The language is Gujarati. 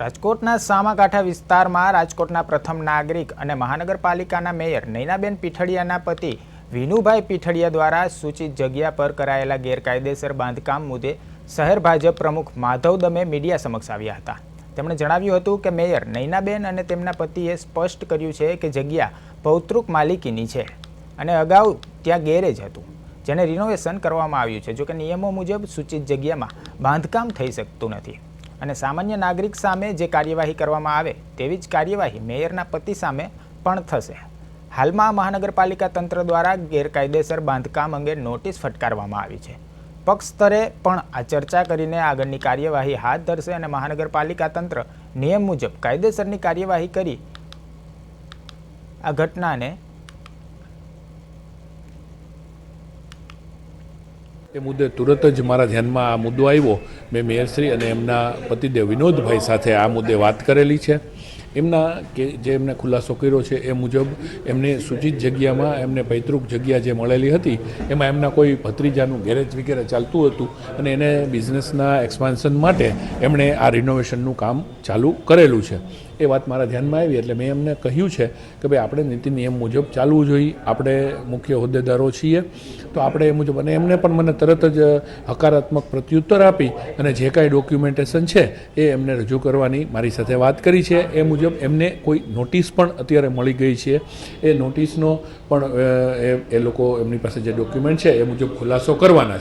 રાજકોટના સામાકાંઠા વિસ્તારમાં રાજકોટના પ્રથમ નાગરિક અને મહાનગરપાલિકાના મેયર નૈનાબેન પીઠડિયાના પતિ વિનુભાઈ પીઠડિયા દ્વારા સૂચિત જગ્યા પર કરાયેલા ગેરકાયદેસર બાંધકામ મુદ્દે શહેર ભાજપ પ્રમુખ માધવ દમે મીડિયા સમક્ષ આવ્યા હતા. તેમણે જણાવ્યું હતું કે મેયર નૈનાબેન અને તેમના પતિએ સ્પષ્ટ કર્યું છે કે જગ્યા પૌતૃક માલિકીની છે અને અગાઉ ત્યાં ગેરેજ હતું, જેને રિનોવેશન કરવામાં આવ્યું છે. જોકે નિયમો મુજબ સૂચિત જગ્યામાં બાંધકામ થઈ શકતું નથી. અને સામાન્ય નાગરિક સામે જે કાર્યવાહી કરવામાં આવે તેવી જ કાર્યવાહી મેયરના પતિ સામે પણ થશે. હાલમાં મહાનગરપાલિકા તંત્ર દ્વારા ગેરકાયદેસર બાંધકામ અંગે નોટિસ ફટકારવામાં આવી છે. પક્ષ સ્તરે પણ આ ચર્ચા કરીને આગળની કાર્યવાહી હાથ ધરશે અને મહાનગરપાલિકા તંત્ર નિયમ મુજબ કાયદેસરની કાર્યવાહી કરી આ ઘટનાને એ મુદ્દે તુરત જ મારા ધ્યાનમાં આ મુદ્દો આવ્યો. મેં મેયરશ્રી અને એમના પતિદેવ વિનોદભાઈ સાથે આ મુદ્દે વાત કરેલી છે. એમના કે જે એમને ખુલાસો કર્યો છે એ મુજબ એમને સૂચિત જગ્યામાં એમને પૈતૃક જગ્યા જે મળેલી હતી, એમાં એમના કોઈ ભત્રીજાનું ગેરેજ વગેરે ચાલતું હતું અને એને બિઝનેસના એક્સપાન્શન માટે એમણે આ રિનોવેશનનું કામ ચાલુ કરેલું છે. એ વાત મારા ધ્યાનમાં આવી એટલે મેં એમને કહ્યું છે કે ભાઈ આપણે નીતિ નિયમ મુજબ ચાલવું જોઈએ, આપણે મુખ્ય હોદ્દેદારો છીએ, તો આપણે એ મુજબ અને એમને પણ મને તરત જ હકારાત્મક પ્રત્યુત્તર આપી અને જે કાંઈ ડોક્યુમેન્ટેશન છે એ એમને રજૂ કરવાની મારી સાથે વાત કરી છે. એ મુજબ એમને કોઈ નોટિસ પણ અત્યારે મળી ગઈ છે. એ નોટિસનો પણ એ લોકો એમની પાસે જે ડોક્યુમેન્ટ છે, એ મુજબ ખુલાસો કરવાના છે.